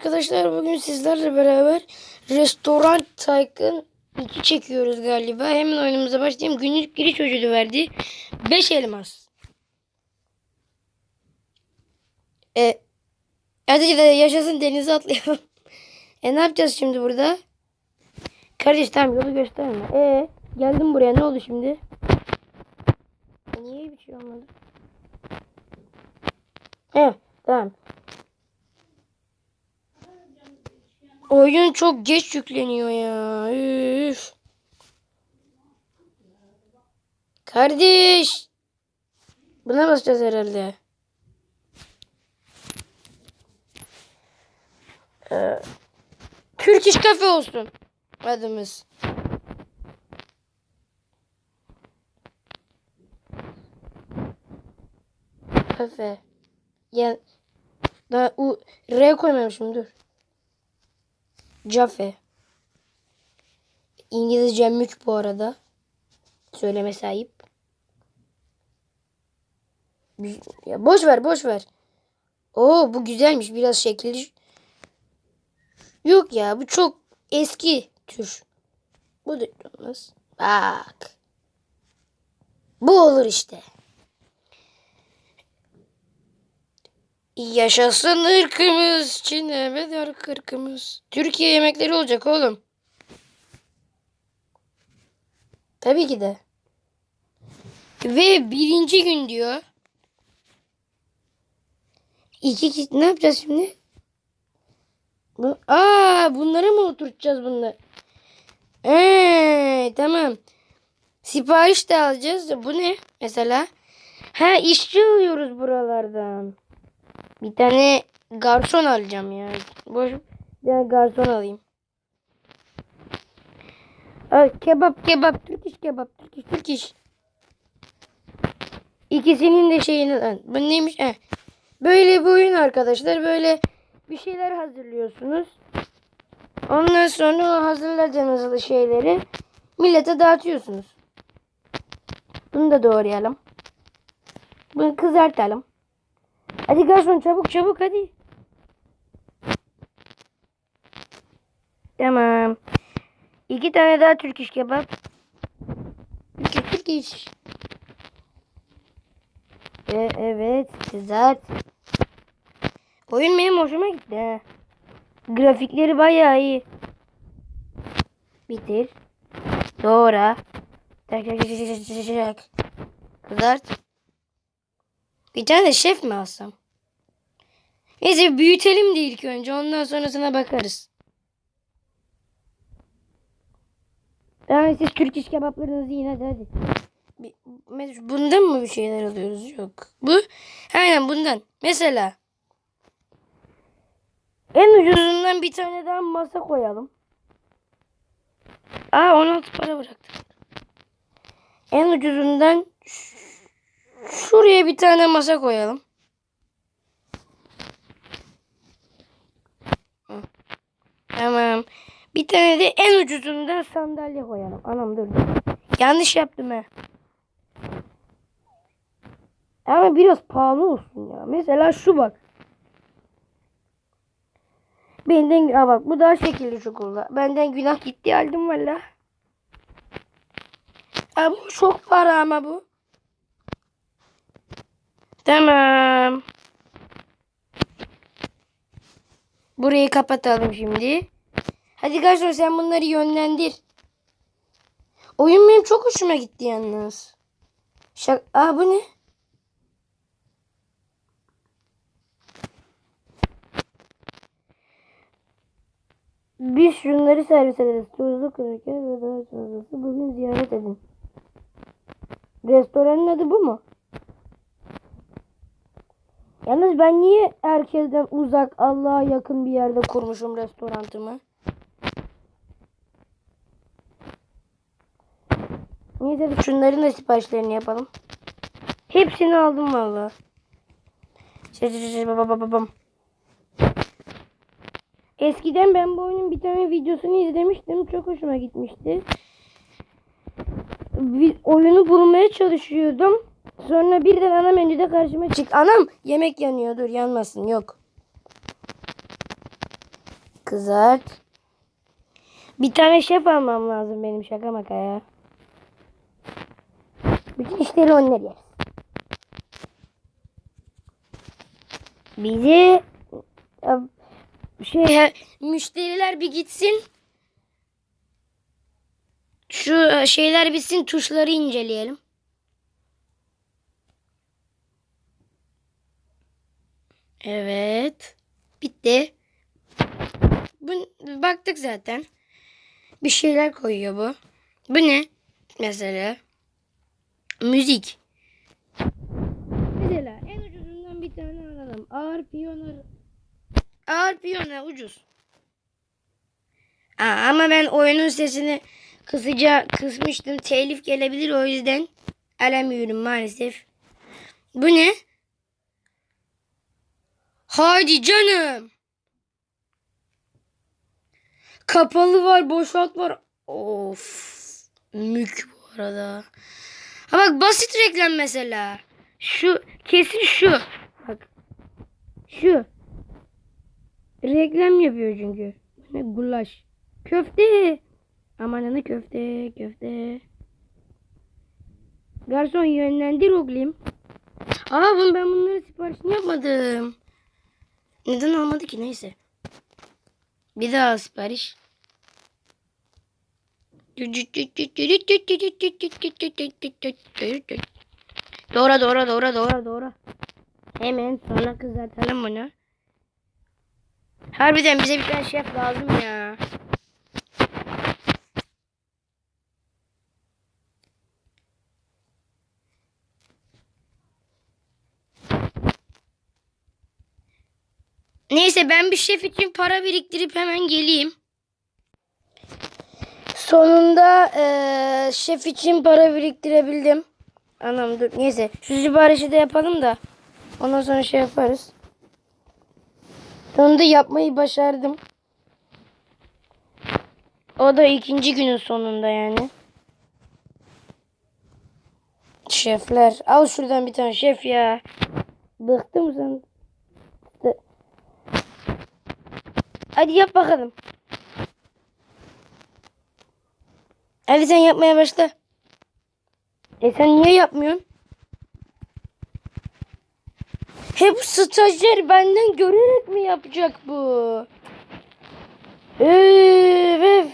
arkadaşlar bugün sizlerle beraber Restoran Tycoon 2 çekiyoruz galiba. Hemen oyunumuza başlayayım. Günlük giriş ücreti verdi. 5 elmas. E, hadi yaşasın denize atlayalım. e ne yapacağız şimdi burada? Kardeş tamam yolu gösterme. E geldim buraya ne oldu şimdi? E, niye bir şey olmadı? He tamam. Oyun çok geç yükleniyor ya. Üf. Kardeş. Buna basacağız herhalde. Ee, Türk İş Kafe olsun adımız. Kafe. Ya daha u R koymamışım dur. Cafe. İngilizce mük bu arada. Söyleme sahip. Ya boş ver boş ver. Oo bu güzelmiş biraz şekilli. Yok ya bu çok eski tür. Bu da olmaz. Bak. Bu olur işte. Yaşasın ırkımız, Çin'e bedar kırkımız. Türkiye yemekleri olacak oğlum. Tabii ki de. Ve birinci gün diyor. İki kişi ne yapacağız şimdi? Bu, aa bunları mı oturtacağız bunları? Ee, tamam. Sipariş de alacağız. Bu ne mesela? Ha işçi alıyoruz buralardan. Bir tane garson alacağım ya. Boş bir tane garson alayım. Al, kebap kebap Türk iş kebap Türk iş Türk iş. İkisinin de şeyini lan. Bu neymiş? Heh. Böyle bir oyun arkadaşlar. Böyle bir şeyler hazırlıyorsunuz. Ondan sonra hazırladığınız şeyleri millete dağıtıyorsunuz. Bunu da doğrayalım. Bunu kızartalım. Hadi garson çabuk çabuk hadi. Tamam. İki tane daha Türk iş kebap. İş, Türk iş. E, evet kızart. Oyun benim hoşuma gitti. ha. Grafikleri bayağı iyi. Bitir. Doğra. Tak tak tak tak tak tak tak. Kızart. Bir tane şef mi alsam? Neyse büyütelim de ilk önce. Ondan sonrasına bakarız. Tamam siz Türk iş kebaplarınızı yiyin hadi hadi. Bundan mı bir şeyler alıyoruz? Yok. Bu? Aynen bundan. Mesela. En ucuzundan bir tane daha masa koyalım. Aa 16 para bıraktım. En ucuzundan şuraya bir tane masa koyalım. Tamam. Bir tane de en ucuzundan sandalye koyalım. Anam dur. Yanlış yaptım he. Ama biraz pahalı olsun ya. Mesela şu bak. Benden Aa bak bu daha şekilli çikolata. Benden günah gitti aldım valla. Aa, bu çok para ama bu. Tamam. Burayı kapatalım şimdi. Hadi garson sen bunları yönlendir. Oyun benim çok hoşuma gitti yalnız. Şak Aa bu ne? Biz şunları servis ederiz. Tuzlu kraker ve daha fazlası bugün ziyaret edin. Restoranın adı bu mu? Yalnız ben niye herkesten uzak Allah'a yakın bir yerde kurmuşum restorantımı? Neyse de şunların da siparişlerini yapalım. Hepsini aldım valla. Şey. Eskiden ben bu oyunun bir tane videosunu izlemiştim. Çok hoşuma gitmişti. Bir oyunu bulmaya çalışıyordum. Sonra birden ana menüde karşıma çık. Anam yemek yanıyor. Dur yanmasın. Yok. kızart. Bir tane şef almam lazım benim şaka maka ya. Bütün işleri onlar yer. Bizi şey müşteriler bir gitsin. Şu e, şeyler bitsin tuşları inceleyelim. Evet. Bitti. Bu, baktık zaten. Bir şeyler koyuyor bu. Bu ne? Mesela. Müzik. Mesela en ucuzundan bir tane alalım. Ağır piyano. Ağır piyano ucuz. Aa, ama ben oyunun sesini kısaca kısmıştım. Telif gelebilir o yüzden alamıyorum maalesef. Bu ne? Haydi canım. Kapalı var, boşalt var. Of. Mük bu arada. Ha bak basit reklam mesela. Şu kesin şu. Bak. Şu. Reklam yapıyor çünkü. Ne gulaş. Köfte. Amanını köfte, köfte. Garson yönlendir oğlum. Aa bunu ben bunları siparişini yapmadım. Neden olmadı ki neyse. Bir daha sipariş. Doğra doğra doğra doğra doğra. Hemen sonra kızartalım bunu. Harbiden bize bir tane şef lazım ya. Neyse ben bir şef için para biriktirip hemen geleyim. Sonunda eee, şef için para biriktirebildim. Anam dur neyse şu siparişi de yapalım da ondan sonra şey yaparız. Sonunda yapmayı başardım. O da ikinci günün sonunda yani. Şefler. Al şuradan bir tane şef ya. Bıktım sen. Hadi yap bakalım. Hadi sen yapmaya başla. E sen niye yapmıyorsun? Hep stajyer benden görerek mi yapacak bu? Evet.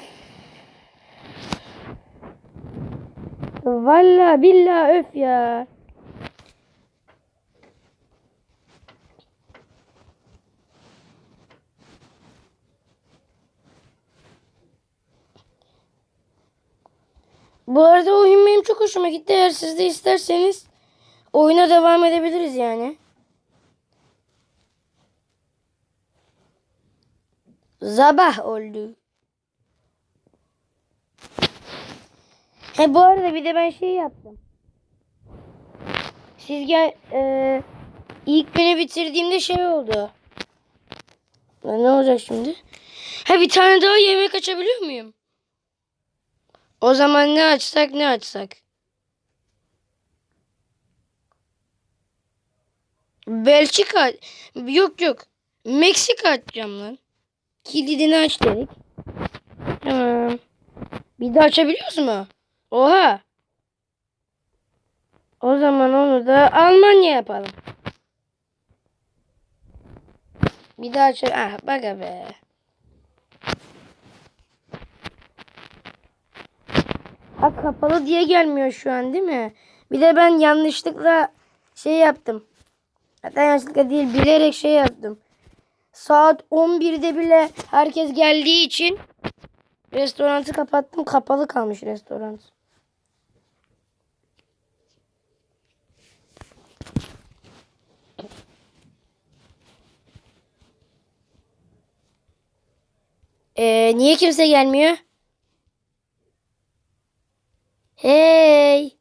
Valla billah öf ya. Bu arada oyun benim çok hoşuma gitti. Eğer siz de isterseniz oyuna devam edebiliriz yani. Sabah oldu. He bu arada bir de ben şey yaptım. Siz gel e, ilk günü bitirdiğimde şey oldu. Ne olacak şimdi? Ha bir tane daha yemek açabiliyor muyum? O zaman ne açsak ne açsak? Belçika yok yok. Meksika açacağım lan. Kilidini aç dedik. Tamam. Bir de açabiliyoruz mu? Oha. O zaman onu da Almanya yapalım. Bir daha aç. Ah bak be. Ha kapalı diye gelmiyor şu an değil mi? Bir de ben yanlışlıkla şey yaptım. Hatta yanlışlıkla değil bilerek şey yaptım. Saat 11'de bile herkes geldiği için restoranı kapattım. Kapalı kalmış restoran. Ee, niye kimse gelmiyor? Hey.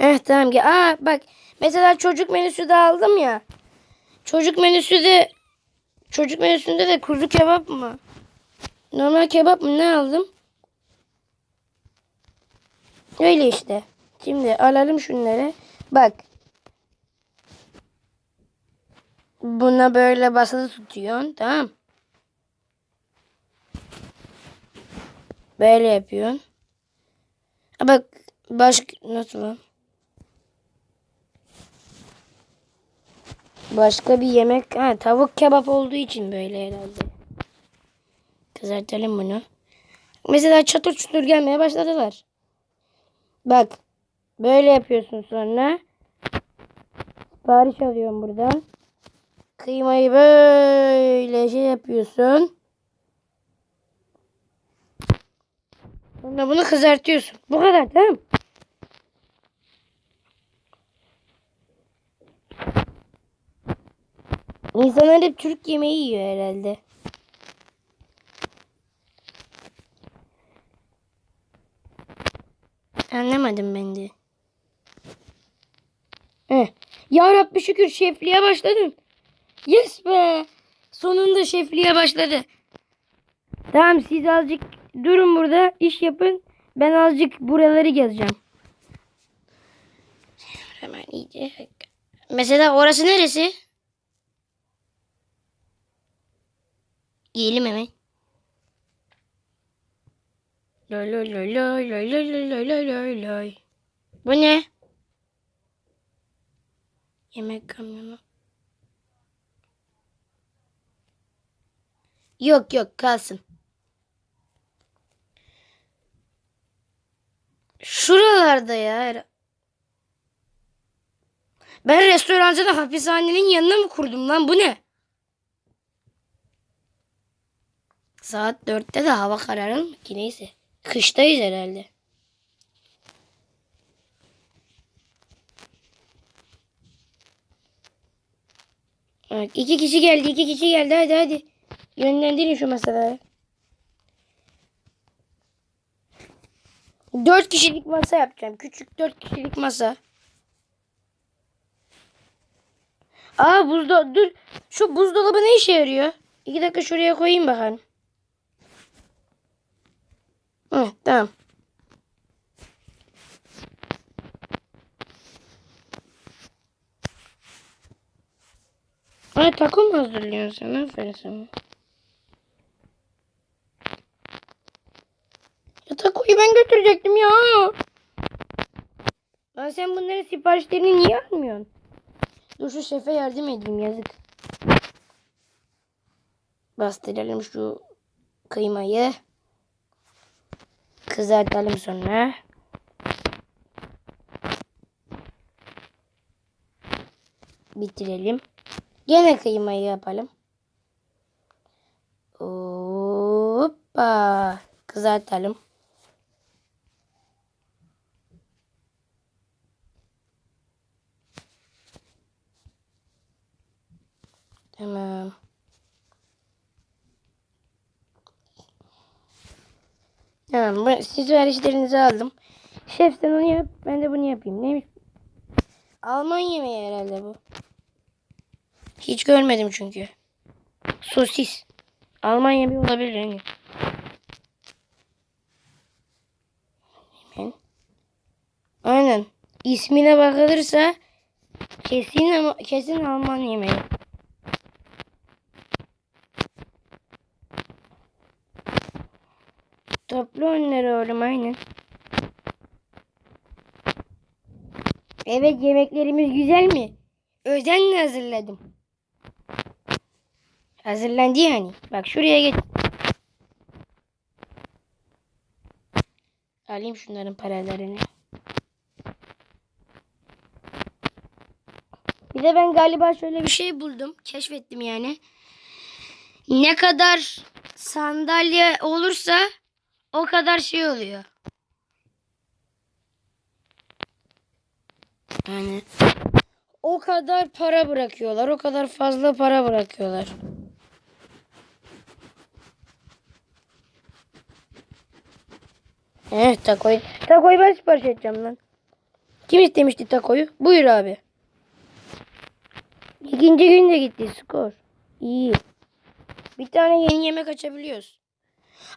Eh tamam ki. Aa bak mesela çocuk menüsü de aldım ya. Çocuk menüsü de çocuk menüsünde de kuzu kebap mı? Normal kebap mı ne aldım? Öyle işte. Şimdi alalım şunları. Bak. Buna böyle basılı tutuyorsun. Tamam. Böyle yapıyorsun. Bak başka nasıl lan? Başka bir yemek ha tavuk kebap olduğu için böyle herhalde. Kızartalım bunu. Mesela çatır çutur gelmeye başladılar. Bak böyle yapıyorsun sonra. Sipariş alıyorum buradan. Kıymayı böyle şey yapıyorsun. Sonra bunu kızartıyorsun. Bu kadar tamam mı? İnsanlar hep Türk yemeği yiyor herhalde. Anlamadım ben de. Heh. Ya Rabbi şükür şefliğe başladın. Yes be. Sonunda şefliğe başladı. Tamam siz azıcık durun burada iş yapın. Ben azıcık buraları gezeceğim. Hemen iyice. Mesela orası neresi? Yiyelim hemen. Loy loy loy loy loy loy loy loy loy loy. Bu ne? Yemek kamyonu. Yok yok kalsın. Şuralarda ya. Ben restorancıda hapishanenin yanına mı kurdum lan bu ne? Saat dörtte de hava kararır mı ki neyse. Kıştayız herhalde. Evet, iki kişi geldi, iki kişi geldi. Hadi hadi. Yönlendirin şu masaları. Dört kişilik masa yapacağım. Küçük dört kişilik masa. Aa buzda dur. Şu buzdolabı ne işe yarıyor? İki dakika şuraya koyayım bakalım. Hı, tamam. Ay taco mu hazırlıyorsun? Aferin sana. Ya takoyu götürecektim ya. Lan sen bunların siparişlerini niye almıyorsun? Dur şu şefe yardım edeyim yazık. Bastıralım şu kıymayı. Kızartalım sonra. Bitirelim. Gene kıymayı yapalım. Hoppa. Kızartalım. Tamam. Tamam. Bu, siparişlerinizi aldım. Şef sen onu yap. Ben de bunu yapayım. Neymiş? Alman yemeği herhalde bu. Hiç görmedim çünkü. Sosis. Alman yemeği olabilir yani. Hemen. Aynen. İsmine bakılırsa kesin ama kesin Alman yemeği. Toplu onları oğlum aynen. Evet yemeklerimiz güzel mi? Özenle hazırladım. Hazırlandı yani. Bak şuraya geç. Alayım şunların paralarını. Bir de ben galiba şöyle bir şey buldum. Keşfettim yani. Ne kadar sandalye olursa o kadar şey oluyor. Yani o kadar para bırakıyorlar. O kadar fazla para bırakıyorlar. Evet takoyu. Takoyu ben sipariş edeceğim lan. Kim istemişti takoyu? Buyur abi. İkinci gün de gitti skor. İyi. Bir tane yeni yemek açabiliyoruz.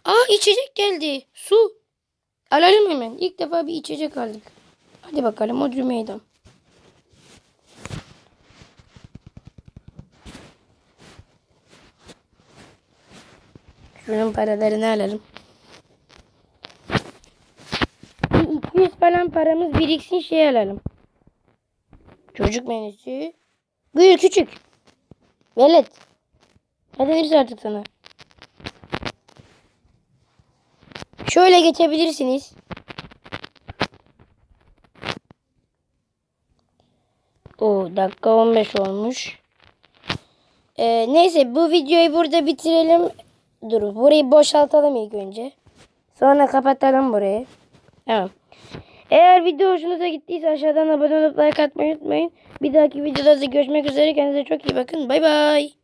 Aa içecek geldi. Su. Alalım hemen. İlk defa bir içecek aldık. Hadi bakalım o meydan. Şunun paralarını alalım. kalan paramız biriksin şey alalım. Çocuk menüsü. Buyur küçük. Velet. Ne denirse artık sana. Şöyle geçebilirsiniz. O dakika 15 olmuş. Ee, neyse bu videoyu burada bitirelim. Dur burayı boşaltalım ilk önce. Sonra kapatalım burayı. Tamam. Eğer video hoşunuza gittiyse aşağıdan abone olup like atmayı unutmayın. Bir dahaki videoda da görüşmek üzere. Kendinize çok iyi bakın. Bay bay.